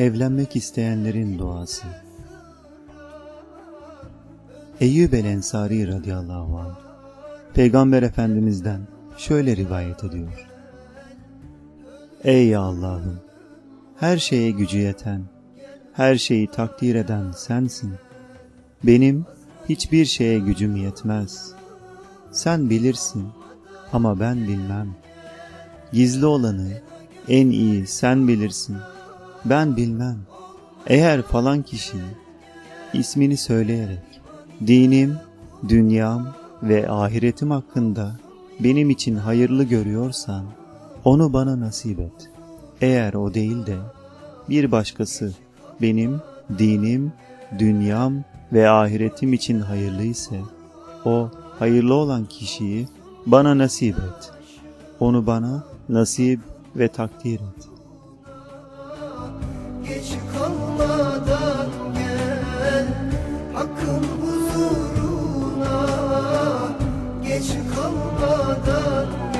Evlenmek isteyenlerin duası. Eyyub el Ensari radıyallahu anh, Peygamber Efendimiz'den şöyle rivayet ediyor. Ey Allah'ım! Her şeye gücü yeten, her şeyi takdir eden sensin. Benim hiçbir şeye gücüm yetmez. Sen bilirsin ama ben bilmem. Gizli olanı en iyi sen bilirsin. Ben bilmem. Eğer falan kişi ismini söyleyerek dinim, dünyam ve ahiretim hakkında benim için hayırlı görüyorsan onu bana nasip et. Eğer o değil de bir başkası benim dinim, dünyam ve ahiretim için hayırlı ise o hayırlı olan kişiyi bana nasip et. Onu bana nasip ve takdir et geç kalmadan gel. Hakkın huzuruna geç kalmadan gel